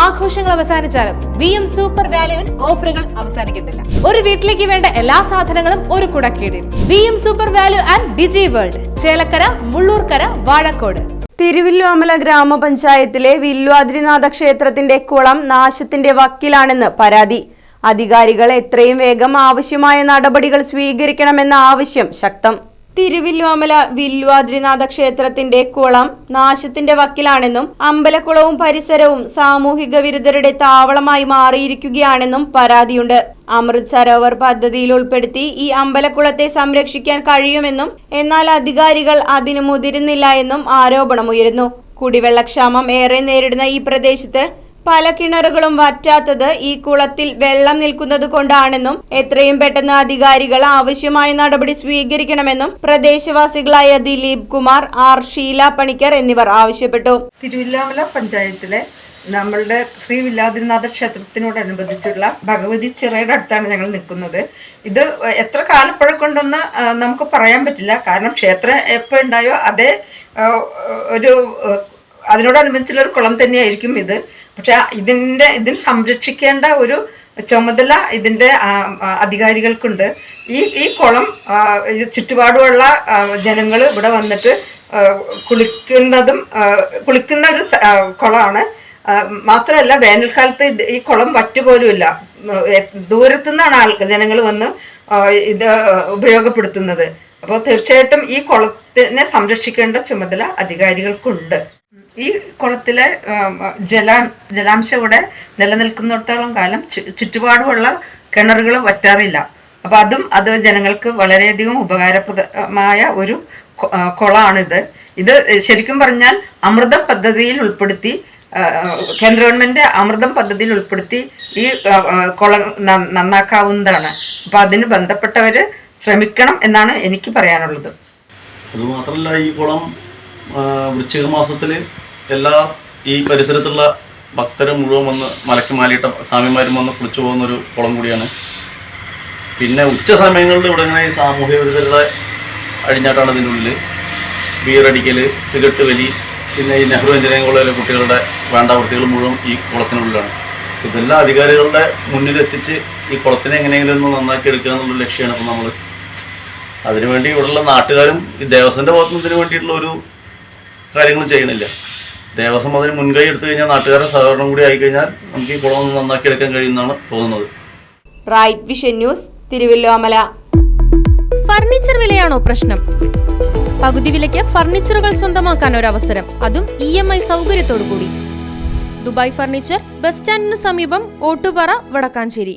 ആഘോഷങ്ങൾ അവസാനിച്ചാലും V M super വാല്യുവിൽ ഓഫറുകൾ അവസാനിക്കുന്നില്ല ഒരു വീട്ടിലേക്ക് വേണ്ട എല്ലാ സാധനങ്ങളും ഒരു കുടക്കീടിൽ. V M super value and digi world Chelakkara Mullurkara Vazhakode. Thiruvilwamala ഗ്രാമപഞ്ചായത്തിലെ വില്വാദ്രിനാഥ ക്ഷേത്രത്തിന്റെ കുളം നാശത്തിന്റെ വക്കിലാണെന്ന് പരാതി. അധികാരികൾ എത്രയും വേഗം ആവശ്യമായ നടപടികൾ സ്വീകരിക്കണമെന്ന ആവശ്യം ശക്തം. തിരുവില്ലുവമല വില്വാദ്രിനാഥ ക്ഷേത്രത്തിന്റെ കുളം നാശത്തിന്റെ വക്കിലാണെന്നും അമ്പലക്കുളവും പരിസരവും സാമൂഹിക വിരുദ്ധരുടെ താവളമായി മാറിയിരിക്കുകയാണെന്നും പരാതിയുണ്ട്. അമൃത് സരോവർ പദ്ധതിയിൽ ഉൾപ്പെടുത്തി ഈ അമ്പലക്കുളത്തെ സംരക്ഷിക്കാൻ കഴിയുമെന്നും എന്നാൽ അധികാരികൾ അതിനു മുതിരുന്നില്ല എന്നും ആരോപണമുയരുന്നു. കുടിവെള്ളക്ഷാമം ഏറെ നേരിടുന്ന ഈ പ്രദേശത്ത് പല കിണറുകളും വറ്റാത്തത് ഈ കുളത്തിൽ വെള്ളം നിൽക്കുന്നത് കൊണ്ടാണെന്നും എത്രയും പെട്ടെന്ന് അധികാരികൾ ആവശ്യമായ നടപടി സ്വീകരിക്കണമെന്നും പ്രദേശവാസികളായ ദിലീപ് കുമാർ ആർ ഷീല പണിക്കർ എന്നിവർ ആവശ്യപ്പെട്ടു. തിരുവില്ലാമല പഞ്ചായത്തിലെ നമ്മളുടെ ശ്രീ വില്ലാതിനാഥ ക്ഷേത്രത്തിനോടനുബന്ധിച്ചുള്ള ഭഗവതി ചിറയുടെ അടുത്താണ് ഞങ്ങൾ നിൽക്കുന്നത്. ഇത് എത്ര കാലപ്പഴക്കുണ്ടെന്ന് നമുക്ക് പറയാൻ പറ്റില്ല. കാരണം ക്ഷേത്രം എപ്പോൾ ഉണ്ടായോ അതേ ഒരു അതിനോടനുബന്ധിച്ചുള്ള ഒരു കുളം തന്നെയായിരിക്കും ഇത്. പക്ഷെ ഇതിന്റെ ഇതിന് സംരക്ഷിക്കേണ്ട ഒരു ചുമതല ഇതിന്റെ അധികാരികൾക്കുണ്ട്. ഈ ഈ കുളം ചുറ്റുപാടുമുള്ള ജനങ്ങൾ ഇവിടെ വന്നിട്ട് കുളിക്കുന്നതും കുളിക്കുന്ന ഒരു കുളമാണ്. മാത്രമല്ല വേനൽക്കാലത്ത് ഈ കുളം വറ്റുപോലുമില്ല. ദൂരത്തു നിന്നാണ് ആൾക്ക് ജനങ്ങൾ വന്ന് ഇത് ഉപയോഗപ്പെടുത്തുന്നത്. അപ്പോൾ തീർച്ചയായിട്ടും ഈ കുളത്തിനെ സംരക്ഷിക്കേണ്ട ചുമതല അധികാരികൾക്കുണ്ട്. ഈ കുളത്തിലെ ജലാ ജല ജലാംശം ഇവിടെ നിലനിൽക്കുന്നിടത്തോളം കാലം ചുറ്റുപാടുമുള്ള കിണറുകൾ വറ്റാറില്ല. അപ്പൊ അതും അത് ജനങ്ങൾക്ക് വളരെയധികം ഉപകാരപ്രദമായ ഒരു കുളമാണിത് ഇത് ശരിക്കും പറഞ്ഞാൽ അമൃതം പദ്ധതിയിൽ ഉൾപ്പെടുത്തി കേന്ദ്ര ഗവൺമെന്റ് അമൃതം പദ്ധതിയിൽ ഉൾപ്പെടുത്തി ഈ കുളം നന്നാക്കാവുന്നതാണ്. അപ്പൊ അതിന് ബന്ധപ്പെട്ടവര് ശ്രമിക്കണം എന്നാണ് എനിക്ക് പറയാനുള്ളത്. അതുമാത്രമല്ല ഈ കുളം വൃശ്ചിക മാസത്തിൽ എല്ലാ ഈ പരിസരത്തുള്ള ഭക്തർ മുഴുവൻ വന്ന് മലയ്ക്ക് മാലിയിട്ട സ്വാമിമാരും വന്ന് കുളിച്ചു പോകുന്ന ഒരു കുളം കൂടിയാണ്. പിന്നെ ഉച്ച സമയങ്ങളിൽ ഇവിടെ ഇങ്ങനെ ഈ സാമൂഹ്യ വിരുദ്ധരുടെ അഴിഞ്ഞാട്ടാണ് ഇതിന്റെ ഉള്ളിൽ ബീറടിക്കൽ സിഗരറ്റ് വലി പിന്നെ ഈ നെഹ്റു എഞ്ചിനീയറിംഗ് കോളേജിലെ കുട്ടികളുടെ വേണ്ട വൃത്തികൾ മുഴുവൻ ഈ കുളത്തിനുള്ളിലാണ്. ഇതെല്ലാം അധികാരികളുടെ മുന്നിലെത്തിച്ച് ഈ കുളത്തിനെ എങ്ങനെയെങ്കിലും ഒന്ന് നന്നാക്കി എടുക്കുക എന്നുള്ള ലക്ഷ്യമാണ് ഇപ്പം നമ്മൾ അതിനുവേണ്ടി ഇവിടെയുള്ള നാട്ടുകാരും ഈ ദേവസ്വന്റെ ഭാഗത്തുനിന്ന് ഇതിനു വേണ്ടിയിട്ടുള്ള ഒരു കാര്യങ്ങളും ചെയ്യണില്ല. ദേവസ്വം അതിന് മുൻകൈ എടുത്തു കഴിഞ്ഞാൽ നാട്ടുകാരുടെ സഹകരണം കൂടി ആയിക്കഴിഞ്ഞാൽ നമുക്ക് ഈ കുളം ഒന്ന് നന്നാക്കി എടുക്കാൻ കഴിയുമെന്നാണ് തോന്നുന്നത്. Right vision news Thiruvilwamala furniture വിലയാണോ പ്രശ്നം? പകുതി വിലയ്ക്ക് ഫർണിച്ചറുകൾ സ്വന്തമാക്കാൻ ഒരു അവസരം അതും ഇ എം ഐ സൗകര്യത്തോടു കൂടി ദുബായ് ഫർണിച്ചർ ബസ് സ്റ്റാൻഡിന് സമീപം ഓട്ടുപാറ വടക്കാഞ്ചേരി.